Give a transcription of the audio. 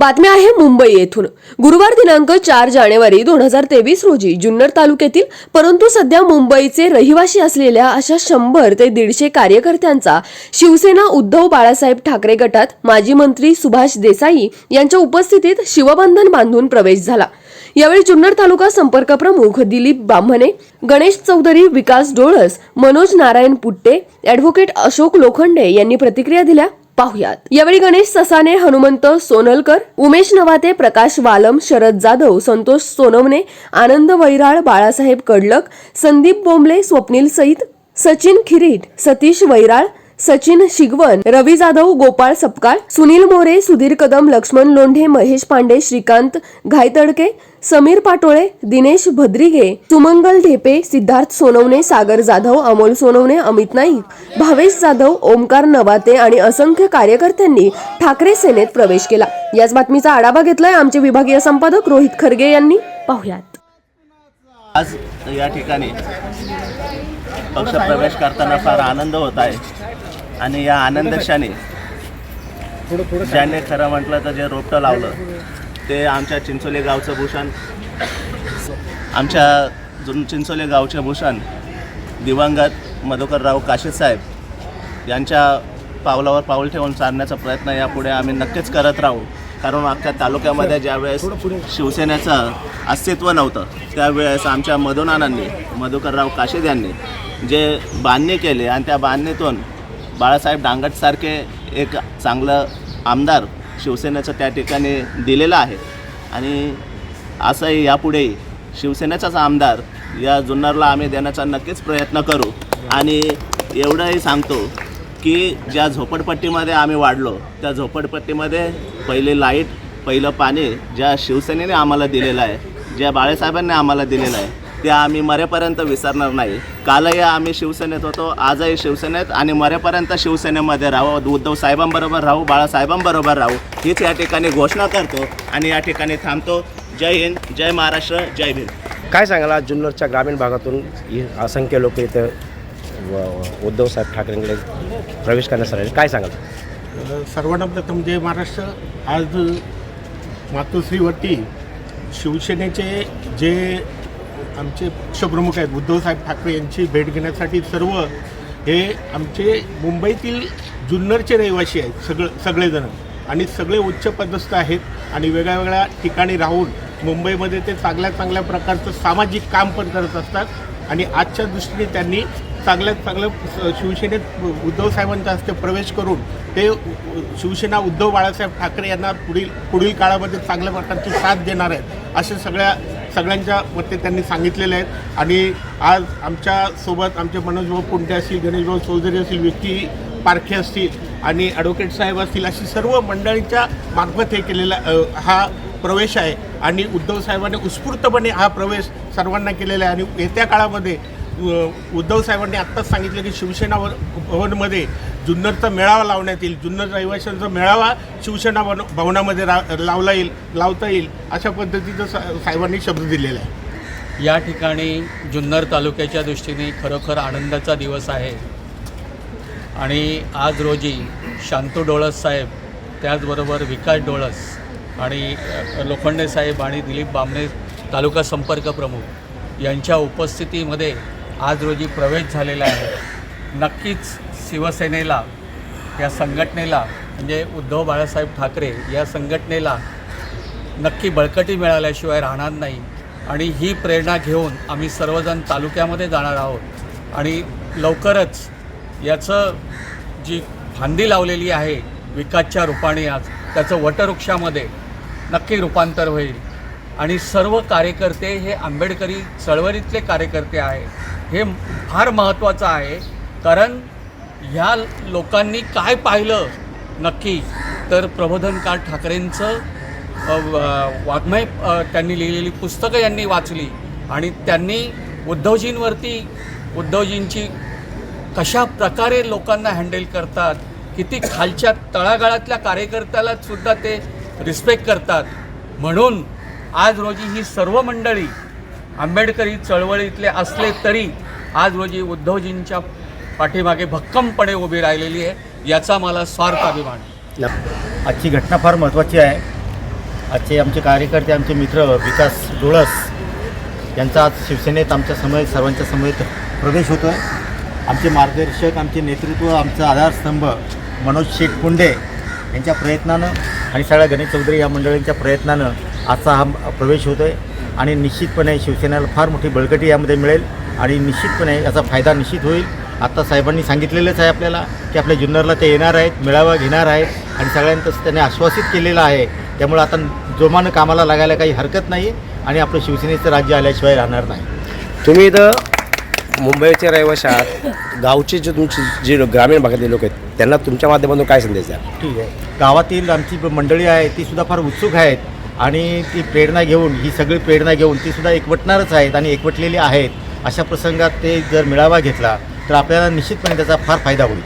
बातम्या आहे मुंबई येथून. गुरुवार दिनांक चार जानेवारी दोन हजार तेवीस रोजी जुन्नर तालुक्यातील परंतु सध्या मुंबईचे रहिवासी असलेल्या अशा शंभर ते दीडशे कार्यकर्त्यांचा शिवसेना उद्धव बाळासाहेब ठाकरे गटात माजी मंत्री सुभाष देसाई यांच्या उपस्थितीत शिवबंधन बांधून प्रवेश झाला. यावेळी जुन्नर तालुका संपर्क प्रमुख दिलीप बामणे गणेश चौधरी विकास डोळस मनोज नारायण पुट्टे ॲडव्होकेट अशोक लोखंडे यांनी प्रतिक्रिया दिल्या. पाहुयात. यावेळी गणेश ससाने हनुमंत सोनलकर उमेश नवाते प्रकाश वालम शरद जाधव संतोष सोनवणे आनंद वैराळ बाळासाहेब कडलक संदीप बोंबले स्वप्नील सईद सचिन खिरीट सतीश वैराळ सचिन शिगवन रवी जाधव गोपाळ सपकाळ सुनील मोरे सुधीर कदम लक्ष्मण लोंढे महेश पांडे श्रीकांत घायतडके समीर पाटोळे दिनेश भद्रिगे सुमंगल ढेपे सिद्धार्थ सोनवणे सागर जाधव अमोल सोनवणे अमित नाईक भावेश जाधव ओमकार नवाते आणि असंख्य कार्यकर्त्यांनी ठाकरे सेनेत प्रवेश केला. याच बातमीचा आढावा घेतलाय आमचे विभागीय संपादक रोहित खरगे यांनी. पाहुयात. आज या ठिकाणी पक्ष प्रवेश करताना फार आनंद होत आहे आणि या आनंदशाने ज्याने खरं म्हटलं तर जे रोपटं लावलं ते आमच्या चिंचोली गावचं भूषण. आमच्या जुन चिंचोली गावचे भूषण दिवंगत मधुकरराव काशीद साहेब यांच्या पावलावर पाऊल ठेवून चालण्याचा प्रयत्न यापुढे आम्ही नक्कीच करत राहू. कारण अख्ख्या तालुक्यामध्ये ज्यावेळेस शिवसेनेचं अस्तित्व नव्हतं त्यावेळेस आमच्या मधुनानांनी मधुकरराव काशीद यांनी जे बांधणी केली आणि त्या बांधणीतून बाळासाहेब डांगटसारखे एक चांगलं आमदार शिवसेनेचं त्या ठिकाणी दिलेलं आहे. आणि असंही यापुढेही शिवसेनेचाच आमदार या जुन्नरला आम्ही देण्याचा नक्कीच प्रयत्न करू. आणि एवढंही सांगतो की ज्या झोपडपट्टीमध्ये आम्ही वाढलो त्या झोपडपट्टीमध्ये पहिली लाइट पहिलं पाणी ज्या शिवसेनेने आम्हाला दिलेलं आहे ज्या बाळासाहेबांनी आम्हाला दिलेलं आहे ते आम्ही मरेपर्यंत विसरणार नाही. कालही आम्ही शिवसेनेत होतो आजही शिवसेनेत आणि मरेपर्यंत शिवसेनेमध्ये राहू. उद्धव साहेबांबरोबर राहू बाळासाहेबांबरोबर राहू हीच या ठिकाणी घोषणा करतो आणि या ठिकाणी थांबतो. जय हिंद जय महाराष्ट्र जय भीम. काय सांगाल आज जुन्नरच्या ग्रामीण भागातून इ- असंख्य लोक इथं व- उद्धवसाहेब ठाकरेंकडे प्रवेश करण्यासाठी. काय सांगाल? सर्वांना प्रथम जय महाराष्ट्र. आज मातोश्रीवरती शिवसेनेचे जे आमचे पक्षप्रमुख आहेत. उद्धवसाहेब ठाकरे यांची भेट घेण्यासाठी सर्व हे आमचे मुंबईतील जुन्नरचे रहिवासी आहेत. सगळं सगळेजण. आणि सगळे उच्च पदस्थ आहेत आणि वेगळ्या वेगळ्या ठिकाणी राहून मुंबईमध्ये ते चांगल्या चांगल्या प्रकारचं सामाजिक काम पण करत असतात. आणि आजच्या दृष्टीने त्यांनी चांगल्यात चांगलं शिवसेनेत उद्धवसाहेबांच्या हस्ते प्रवेश करून ते शिवसेना उद्धव बाळासाहेब ठाकरे यांना पुढील पुढील काळामध्ये चांगल्या प्रकारची साथ देणार आहेत. असे सगळ्या सगळ्यांच्या मते त्यांनी सांगितलेले आहेत. आणि आज आमच्यासोबत आमचे मनोजभाऊ पुंटे असतील गणेशभाऊ चौधरी असतील व्यक्ती पारखे असतील आणि ॲडव्होकेट साहेब असतील अशी सर्व मंडळींच्या मार्फत हे केलेला हा प्रवेश आहे. आणि उद्धव साहेबांनी उत्स्फूर्तपणे हा प्रवेश सर्वांना केलेला आहे. आणि येत्या काळामध्ये उद्धव साहेबांनी आत्ताच सांगितलं की शिवसेना भवनमध्ये जुन्नरचा मेळावा लावण्यात येईल. जुन्नर रहिवाशांचा मेळावा शिवसेना भवन भवनामध्ये रा लावला येईल लावता येईल अशा पद्धतीचं सा साहेबांनी शब्द दिलेला आहे. या ठिकाणी जुन्नर तालुक्याच्या दृष्टीने खरोखर आनंदाचा दिवस आहे. आणि आज रोजी शांतू डोळस साहेब त्याचबरोबर विकास डोळस आणि लोखंडे साहेब आणि दिलीप बामणे तालुका संपर्क प्रमुख यांच्या उपस्थितीमध्ये आज रोजी प्रवेश झालेला आहे. नक्कीच शिवसेनेला या संघटनेला म्हणजे उद्धव बाळासाहेब ठाकरे या संघटनेला नक्की बळकटी मिळाल्याशिवाय राहणार नाही. आणि ही प्रेरणा घेऊन आम्ही सर्वजण तालुक्यामध्ये जाणार आहोत. आणि लवकरच याचं जी फांदी लावलेली आहे विकासच्या रूपाने आज त्याचं वटवृक्षामध्ये नक्की रूपांतर होईल. आणि सर्व कार्यकर्ते हे आंबेडकरी चळवळीतले कार्यकर्ते आहे हे फार महत्त्वाचं आहे. कारण ह्या लोकांनी काय पाहिलं नक्की तर प्रबोधनकार ठाकरेंचं वाङ्मय त्यांनी लिहिलेली पुस्तकं यांनी वाचली. आणि त्यांनी उद्धवजींवरती उद्धवजींची कशा प्रकारे लोकांना हँडल करतात किती खालच्या तळागाळातल्या कार्यकर्त्याला सुद्धा ते रिस्पेक्ट करतात. म्हणून आज रोजी ही सर्व मंडळी आंबेडकरी चळवळीतले असले तरी आज रोजी उद्धवजींच्या पाठीमागे भक्कमपणे उभी राहिलेली आहे. याचा मला स्वार्थ अभिमान आजची घटना फार महत्त्वाची आहे. आजचे आमचे कार्यकर्ते आमचे मित्र विकास डोळस यांचा आज शिवसेनेत आमच्यासमोर सर्वांच्या समोर प्रवेश होतो आहे आमचे मार्गदर्शक आमचे नेतृत्व आमचा आधारस्तंभ मनोज शेख कुंडे यांच्या प्रयत्नानं आणि सगळ्या गणेश चौधरी या मंडळींच्या प्रयत्नानं आजचा हा प्रवेश होतो आहे आणि निश्चितपणे शिवसेनेला फार मोठी बळकटी यामध्ये मिळेल आणि निश्चितपणे याचा फायदा निश्चित होईल. आत्ता साहेबांनी सांगितलेलंच आहे आपल्याला की आपल्या जुन्नरला ते येणार आहेत मेळावा घेणार आहेत आणि सगळ्यांचं त्यांनी आश्वासित केलेलं आहे. त्यामुळे आता जोमानं कामाला लागायला काही हरकत नाही आणि आपलं शिवसेनेचं राज्य आल्याशिवाय राहणार नाही. तुम्ही इथं मुंबईचे रहिवासी आहात. गावचे जे तुमचे जे ग्रामीण भागातले लोक आहेत त्यांना तुमच्या माध्यमातून काय संदेश द्या ठीक आहे. गावातील आमची मंडळी आहे ती सुद्धा फार उत्सुक आहेत. आणि ती प्रेरणा घेऊन ही सगळी प्रेरणा घेऊन ती सुद्धा एकवटणारच आहेत आणि एकवटलेली आहेत. अशा प्रसंगात ते जर मेळावा घेतला तर आपल्याला निश्चितपणे त्याचा फार फायदा होईल.